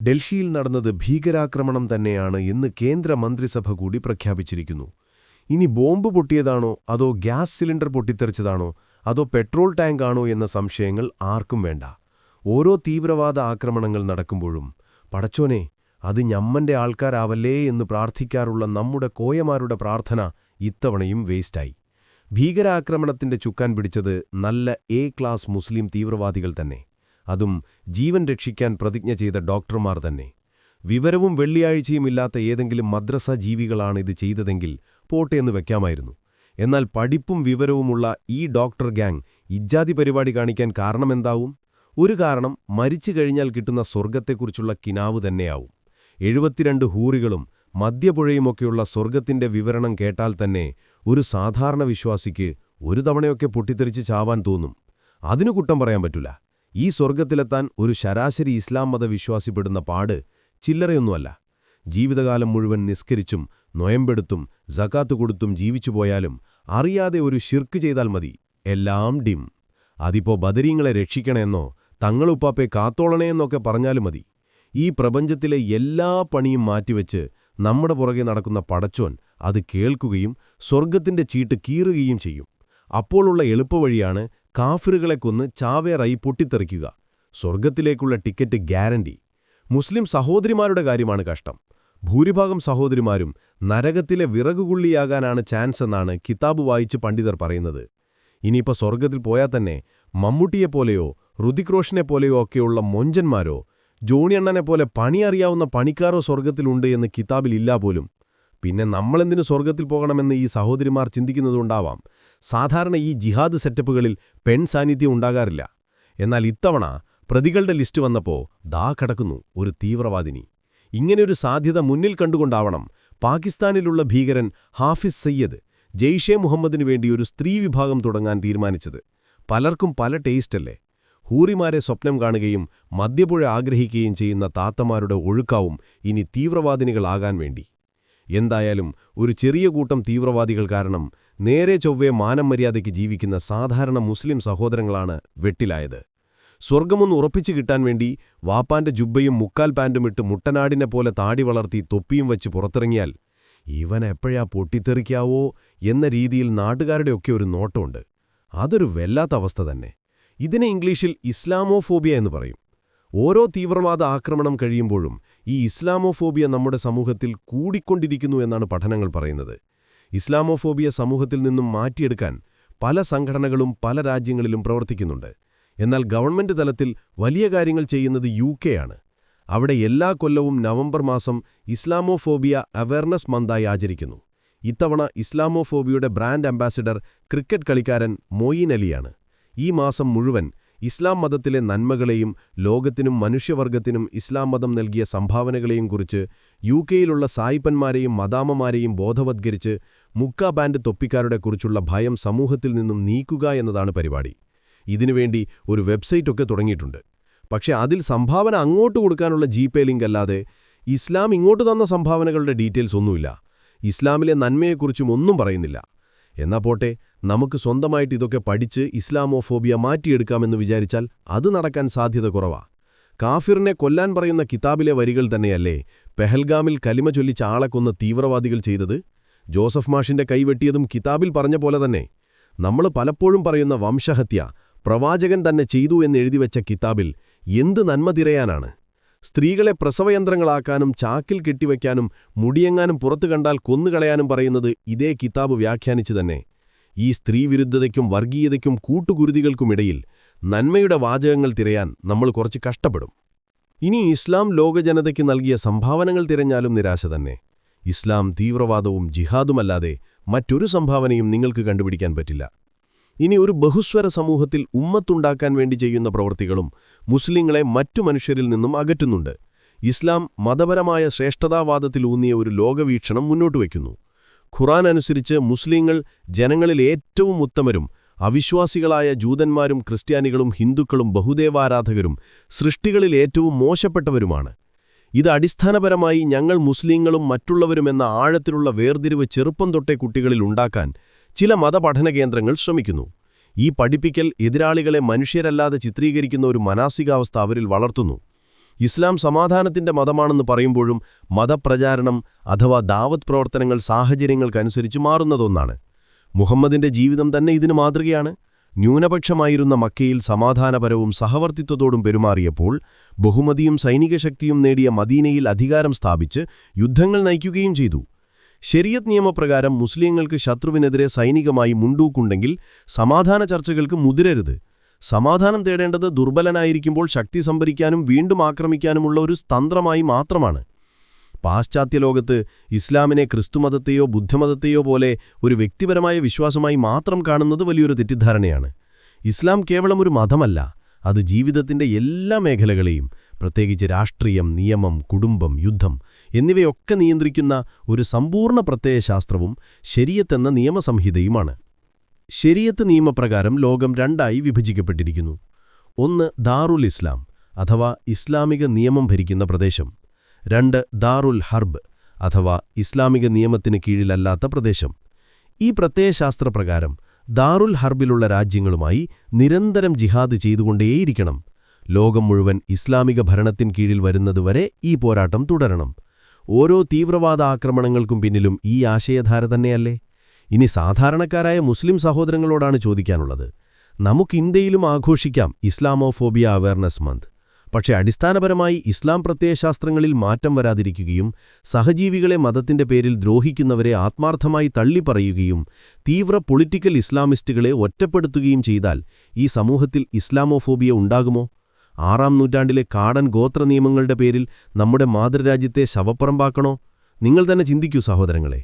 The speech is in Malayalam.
ഡൽഹിയിൽ നടന്നത് ഭീകരാക്രമണം തന്നെയാണ് എന്ന് കേന്ദ്ര മന്ത്രിസഭ കൂടി പ്രഖ്യാപിച്ചിരിക്കുന്നു. ഇനി ബോംബ് പൊട്ടിയതാണോ അതോ ഗ്യാസ് സിലിണ്ടർ പൊട്ടിത്തെറിച്ചതാണോ അതോ പെട്രോൾ ടാങ്കാണോ എന്ന സംശയങ്ങൾ ആർക്കും വേണ്ട. ഓരോ തീവ്രവാദ ആക്രമണങ്ങൾ നടക്കുമ്പോഴും പടച്ചോനെ അത് ഞമ്മന്റെ ആൾക്കാരാവല്ലേ എന്ന് പ്രാർത്ഥിക്കാറുള്ള നമ്മുടെ കോയമാരുടെ പ്രാർത്ഥന ഇത്തവണയും വേസ്റ്റായി. ഭീകരാക്രമണത്തിന്റെ ചുക്കാൻ പിടിച്ചത് നല്ല എ ക്ലാസ് മുസ്ലിം തീവ്രവാദികൾ തന്നെ. അതും ജീവൻ രക്ഷിക്കാൻ പ്രതിജ്ഞ ചെയ്ത ഡോക്ടർമാർ തന്നെ. വിവരവും വെള്ളിയാഴ്ചയും ഇല്ലാത്ത ഏതെങ്കിലും മദ്രസ ജീവികളാണ് ഇത് ചെയ്തതെങ്കിൽ പോട്ടെ എന്ന് വെക്കാമായിരുന്നു. എന്നാൽ പഠിപ്പും വിവരവുമുള്ള ഈ ഡോക്ടർ ഗാങ് ഇജ്ജാതി പരിപാടി കാണിക്കാൻ കാരണമെന്താവും? ഒരു കാരണം മരിച്ചു കഴിഞ്ഞാൽ കിട്ടുന്ന സ്വർഗത്തെക്കുറിച്ചുള്ള കിനാവ് തന്നെയാവും. എഴുപത്തിരണ്ട് ഹൂറികളും മദ്യപുഴയുമൊക്കെയുള്ള സ്വർഗത്തിന്റെ വിവരണം കേട്ടാൽ തന്നെ ഒരു സാധാരണ വിശ്വാസിക്ക് ഒരു തവണയൊക്കെ പൊട്ടിത്തെറിച്ച് ചാവാൻ തോന്നും. അതിനു കുറ്റം പറയാൻ പറ്റില്ല ഈ സ്വർഗത്തിലെത്താൻ ഒരു ശരാശരി ഇസ്ലാം മതവിശ്വാസിപ്പെടുന്ന പാട് ചില്ലറയൊന്നുമല്ല. ജീവിതകാലം മുഴുവൻ നിസ്കരിച്ചും നൊയമ്പെടുത്തും ജക്കാത്ത് കൊടുത്തും ജീവിച്ചു പോയാലും അറിയാതെ ഒരു ഷിർക്ക് ചെയ്താൽ മതി. എല്ലാം ഡിം. അതിപ്പോ ബദരീങ്ങളെ രക്ഷിക്കണമെന്നോ തങ്ങളുപ്പാപ്പെ കാത്തോളണേന്നൊക്കെ പറഞ്ഞാലും മതി. ഈ പ്രപഞ്ചത്തിലെ എല്ലാ പണിയും മാറ്റിവെച്ച് നമ്മുടെ പുറകെ നടക്കുന്ന പടച്ചോൻ അത് കേൾക്കുകയും സ്വർഗത്തിന്റെ ചീട്ട് കീറുകയും ചെയ്യും. അപ്പോഴുള്ള എളുപ്പവഴിയാണ് കാഫിറുകളെ കൊന്ന് ചാവേറായി പൊട്ടിത്തെറിക്കുക. സ്വർഗത്തിലേക്കുള്ള ടിക്കറ്റ് ഗ്യാരണ്ടി. മുസ്ലിം സഹോദരിമാരുടെ കാര്യമാണ് കഷ്ടം. ഭൂരിഭാഗം സഹോദരിമാരും നരകത്തിലെ വിറകുകുള്ളിയാകാനാണ് ചാൻസ് എന്നാണ് കിതാബ് വായിച്ച് പണ്ഡിതർ പറയുന്നത്. ഇനിയിപ്പോൾ സ്വർഗത്തിൽ പോയാൽ തന്നെ മമ്മൂട്ടിയെപ്പോലെയോ ഋതിക് ഒക്കെയുള്ള മൊഞ്ചന്മാരോ പണി അറിയാവുന്ന പണിക്കാരോ സ്വർഗത്തിലുണ്ട് എന്ന് കിതാബിലില്ല പോലും. പിന്നെ നമ്മളെന്തിനു സ്വർഗത്തിൽ പോകണമെന്ന് ഈ സഹോദരിമാർ ചിന്തിക്കുന്നതുണ്ടാവാം സാധാരണ ഈ ജിഹാദ് സെറ്റപ്പുകളിൽ പെൺ സാന്നിധ്യം ഉണ്ടാകാറില്ല. എന്നാൽ ഇത്തവണ പ്രതികളുടെ ലിസ്റ്റ് വന്നപ്പോൾ ദാ കടക്കുന്നു ഒരു തീവ്രവാദിനി. ഇങ്ങനെയൊരു സാധ്യത മുന്നിൽ കണ്ടുകൊണ്ടാവണം പാകിസ്ഥാനിലുള്ള ഭീകരൻ ഹാഫിസ് സയ്യദ് ജെയ്ഷെ മുഹമ്മദിനു വേണ്ടി ഒരു സ്ത്രീ വിഭാഗം തുടങ്ങാൻ തീരുമാനിച്ചത്. പലർക്കും പല ടേസ്റ്റല്ലേ ഹൂറിമാരെ സ്വപ്നം കാണുകയും മദ്യപുഴ ആഗ്രഹിക്കുകയും ചെയ്യുന്ന താത്തമാരുടെ ഒഴുക്കാവും ഇനി തീവ്രവാദിനികളാകാൻ വേണ്ടി. എന്തായാലും ഒരു ചെറിയ കൂട്ടം തീവ്രവാദികൾ കാരണം നേരെ ചൊവ്വേ മാനം മര്യാദയ്ക്ക് ജീവിക്കുന്ന സാധാരണ മുസ്ലിം സഹോദരങ്ങളാണ് വെട്ടിലായത്. സ്വർഗമൊന്ന് ഉറപ്പിച്ചു കിട്ടാൻ വേണ്ടി വാപ്പാന്റെ ജുബ്ബയും മുക്കാൽ പാന്റുമിട്ട് മുട്ടനാടിനെ പോലെ താടി വളർത്തി തൊപ്പിയും വച്ച് പുറത്തിറങ്ങിയാൽ ഇവൻ എപ്പോഴാ പൊട്ടിത്തെറിക്കാവോ എന്ന രീതിയിൽ നാട്ടുകാരുടെയൊക്കെ ഒരു നോട്ടമുണ്ട്. അതൊരു വല്ലാത്ത അവസ്ഥ തന്നെ. ഇതിനെ ഇംഗ്ലീഷിൽ ഇസ്ലാമോഫോബിയ എന്ന് പറയും. ഓരോ തീവ്രവാദ ആക്രമണം കഴിയുമ്പോഴും ഈ ഇസ്ലാമോഫോബിയ നമ്മുടെ സമൂഹത്തിൽ കൂടിക്കൊണ്ടിരിക്കുന്നു എന്നാണ് പഠനങ്ങൾ പറയുന്നത്. ഇസ്ലാമോഫോബിയ സമൂഹത്തിൽ നിന്നും മാറ്റിയെടുക്കാൻ പല സംഘടനകളും പല രാജ്യങ്ങളിലും പ്രവർത്തിക്കുന്നുണ്ട്. എന്നാൽ ഗവൺമെന്റ് തലത്തിൽ വലിയ കാര്യങ്ങൾ ചെയ്യുന്നത് യു ആണ്. അവിടെ എല്ലാ കൊല്ലവും നവംബർ മാസം ഇസ്ലാമോഫോബിയ അവയർനെസ് മന്തായി ആചരിക്കുന്നു. ഇത്തവണ ഇസ്ലാമോഫോബിയുടെ ബ്രാൻഡ് അംബാസിഡർ ക്രിക്കറ്റ് കളിക്കാരൻ മോയിൻ അലിയാണ്. ഈ മാസം മുഴുവൻ ഇസ്ലാം മതത്തിലെ നന്മകളെയും ലോകത്തിനും മനുഷ്യവർഗത്തിനും ഇസ്ലാം മതം നൽകിയ സംഭാവനകളെയും കുറിച്ച് യു കെയിലുള്ള സായിപ്പന്മാരെയും മദാമമാരെയും ബോധവത്കരിച്ച് മുക്ക ബാൻഡ് തൊപ്പിക്കാരുടെ കുറിച്ചുള്ള ഭയം സമൂഹത്തിൽ നിന്നും നീക്കുക എന്നതാണ് പരിപാടി. ഇതിനുവേണ്ടി ഒരു വെബ്സൈറ്റൊക്കെ തുടങ്ങിയിട്ടുണ്ട്. പക്ഷേ അതിൽ സംഭാവന അങ്ങോട്ട് കൊടുക്കാനുള്ള ജി പേ ലിങ്ക് അല്ലാതെ ഇസ്ലാം ഇങ്ങോട്ട് തന്ന സംഭാവനകളുടെ ഡീറ്റെയിൽസ് ഒന്നുമില്ല. ഇസ്ലാമിലെ നന്മയെക്കുറിച്ചും ഒന്നും പറയുന്നില്ല. എന്നാ പോട്ടെ നമുക്ക് സ്വന്തമായിട്ട് ഇതൊക്കെ പഠിച്ച് ഇസ്ലാമോഫോബിയ മാറ്റിയെടുക്കാമെന്ന് വിചാരിച്ചാൽ അത് നടക്കാൻ സാധ്യത കുറവാ. കാഫിറിനെ കൊല്ലാൻ പറയുന്ന കിതാബിലെ വരികൾ തന്നെയല്ലേ പെഹൽഗാമിൽ കലിമ ചൊല്ലിച്ച ആളെ തീവ്രവാദികൾ ചെയ്തത്? ജോസഫ് മാഷിന്റെ കൈവെട്ടിയതും കിതാബിൽ പറഞ്ഞ പോലെ തന്നെ. നമ്മൾ പലപ്പോഴും പറയുന്ന വംശഹത്യ പ്രവാചകൻ തന്നെ ചെയ്തു എന്നെഴുതിവെച്ച കിതാബിൽ എന്ത് നന്മ തിരയാനാണ്? സ്ത്രീകളെ പ്രസവയന്ത്രങ്ങളാക്കാനും ചാക്കിൽ കെട്ടിവയ്ക്കാനും മുടിയെങ്ങാനും പുറത്തു കണ്ടാൽ കൊന്നുകളയാനും പറയുന്നത് ഇതേ കിതാബ് വ്യാഖ്യാനിച്ചു തന്നെ. ഈ സ്ത്രീവിരുദ്ധതയ്ക്കും വർഗീയതയ്ക്കും കൂട്ടുകുരുതികൾക്കുമിടയിൽ നന്മയുടെ വാചകങ്ങൾ തിരയാൻ നമ്മൾ കുറച്ച് കഷ്ടപ്പെടും. ഇനി ഇസ്ലാം ലോകജനതയ്ക്ക് നൽകിയ സംഭാവനകൾ തിരഞ്ഞാലും നിരാശ തന്നെ. ഇസ്ലാം തീവ്രവാദവും ജിഹാദുമല്ലാതെ മറ്റൊരു സംഭാവനയും നിങ്ങൾക്ക് കണ്ടുപിടിക്കാൻ പറ്റില്ല. ഇനി ഒരു ബഹുസ്വര സമൂഹത്തിൽ ഉമ്മത്തുണ്ടാക്കാൻ വേണ്ടി ചെയ്യുന്ന പ്രവൃത്തികളും മുസ്ലിങ്ങളെ മറ്റു മനുഷ്യരിൽ നിന്നും അകറ്റുന്നുണ്ട്. ഇസ്ലാം മതപരമായ ശ്രേഷ്ഠതാവാദത്തിലൂന്നിയ ഒരു ലോകവീക്ഷണം മുന്നോട്ട് വയ്ക്കുന്നു. ഖുറാൻ അനുസരിച്ച് മുസ്ലിങ്ങൾ ജനങ്ങളിൽ ഏറ്റവും ഉത്തമരും അവിശ്വാസികളായ ജൂതന്മാരും ക്രിസ്ത്യാനികളും ഹിന്ദുക്കളും ബഹുദേവാരാധകരും സൃഷ്ടികളിൽ ഏറ്റവും മോശപ്പെട്ടവരുമാണ്. ഇത് അടിസ്ഥാനപരമായി ഞങ്ങൾ മുസ്ലിങ്ങളും മറ്റുള്ളവരുമെന്ന ആഴത്തിലുള്ള വേർതിരിവ് ചെറുപ്പം തൊട്ടേ കുട്ടികളിൽ ഉണ്ടാക്കാൻ ചില മതപഠന കേന്ദ്രങ്ങൾ ശ്രമിക്കുന്നു. ഈ പഠിപ്പിക്കൽ എതിരാളികളെ മനുഷ്യരല്ലാതെ ചിത്രീകരിക്കുന്ന ഒരു മാനസികാവസ്ഥ അവരിൽ വളർത്തുന്നു. ഇസ്ലാം സമാധാനത്തിന്റെ മതമാണെന്ന് പറയുമ്പോഴും മതപ്രചാരണം അഥവാ ദാവത് പ്രവർത്തനങ്ങൾ സാഹചര്യങ്ങൾക്കനുസരിച്ച് മാറുന്നതൊന്നാണ്. മുഹമ്മദിന്റെ ജീവിതം തന്നെ ഇതിന് മാതൃകയാണ്. ന്യൂനപക്ഷമായിരുന്ന മക്കയിൽ സമാധാനപരവും സഹവർത്തിത്വത്തോടും പെരുമാറിയപ്പോൾ ബഹുമതിയും സൈനിക ശക്തിയും നേടിയ മദീനയിൽ അധികാരം സ്ഥാപിച്ച് യുദ്ധങ്ങൾ നയിക്കുകയും ചെയ്തു. ശരിയത് നിയമപ്രകാരം മുസ്ലിങ്ങൾക്ക് ശത്രുവിനെതിരെ സൈനികമായി മുണ്ടൂക്കുണ്ടെങ്കിൽ സമാധാന ചർച്ചകൾക്ക് മുതിരരുത്. സമാധാനം തേടേണ്ടത് ദുർബലനായിരിക്കുമ്പോൾ ശക്തി സംഭരിക്കാനും വീണ്ടും ആക്രമിക്കാനുമുള്ള ഒരു തന്ത്രമായി മാത്രമാണ്. പാശ്ചാത്യ ലോകത്ത് ഇസ്ലാമിനെ ക്രിസ്തുമതത്തെയോ ബുദ്ധമതത്തെയോ പോലെ ഒരു വ്യക്തിപരമായ വിശ്വാസമായി മാത്രം കാണുന്നത് വലിയൊരു തെറ്റിദ്ധാരണയാണ്. ഇസ്ലാം കേവലം ഒരു മതമല്ല അത് ജീവിതത്തിന്റെ എല്ലാ മേഖലകളെയും പ്രത്യേകിച്ച് രാഷ്ട്രീയം നിയമം കുടുംബം യുദ്ധം എന്നിവയൊക്കെ നിയന്ത്രിക്കുന്ന ഒരു സമ്പൂർണ പ്രത്യയശാസ്ത്രവും ശരിയത്തെന്ന നിയമസംഹിതയുമാണ്. ശരിയത്ത് നിയമപ്രകാരം ലോകം രണ്ടായി വിഭജിക്കപ്പെട്ടിരിക്കുന്നു. ഒന്ന് ദാറുൽ ഇസ്ലാം അഥവാ ഇസ്ലാമിക നിയമം ഭരിക്കുന്ന പ്രദേശം. രണ്ട് ദാറുൽ ഹർബ് അഥവാ ഇസ്ലാമിക നിയമത്തിന് കീഴിലല്ലാത്ത പ്രദേശം. ഈ പ്രത്യയശാസ്ത്രപ്രകാരം ദാറുൽ ഹർബിലുള്ള രാജ്യങ്ങളുമായി നിരന്തരം ജിഹാദ് ചെയ്തുകൊണ്ടേയിരിക്കണം. ലോകം മുഴുവൻ ഇസ്ലാമിക ഭരണത്തിൻ കീഴിൽ വരുന്നതുവരെ ഈ പോരാട്ടം തുടരണം. ഓരോ തീവ്രവാദ ആക്രമണങ്ങൾക്കും പിന്നിലും ഈ ആശയധാര തന്നെയല്ലേ? ഇനി സാധാരണക്കാരായ മുസ്ലിം സഹോദരങ്ങളോടാണ് ചോദിക്കാനുള്ളത്. നമുക്ക് ഇന്ത്യയിലും ആഘോഷിക്കാം ഇസ്ലാമോഫോബിയ അവയർനെസ് മന്ത് പക്ഷേ അടിസ്ഥാനപരമായി ഇസ്ലാം പ്രത്യയശാസ്ത്രങ്ങളിൽ മാറ്റം വരാതിരിക്കുകയും സഹജീവികളെ മതത്തിന്റെ പേരിൽ ദ്രോഹിക്കുന്നവരെ ആത്മാർത്ഥമായി തള്ളിപ്പറയുകയും തീവ്ര പൊളിറ്റിക്കൽ ഇസ്ലാമിസ്റ്റുകളെ ഒറ്റപ്പെടുത്തുകയും ചെയ്താൽ ഈ സമൂഹത്തിൽ ഇസ്ലാമോഫോബിയ ഉണ്ടാകുമോ? ആറാം നൂറ്റാണ്ടിലെ കാടൻ ഗോത്ര നിയമങ്ങളുടെ പേരിൽ നമ്മുടെ മാതൃരാജ്യത്തെ ശവപ്പറമ്പാക്കണോ? നിങ്ങൾ തന്നെ ചിന്തിക്കൂ സഹോദരങ്ങളെ.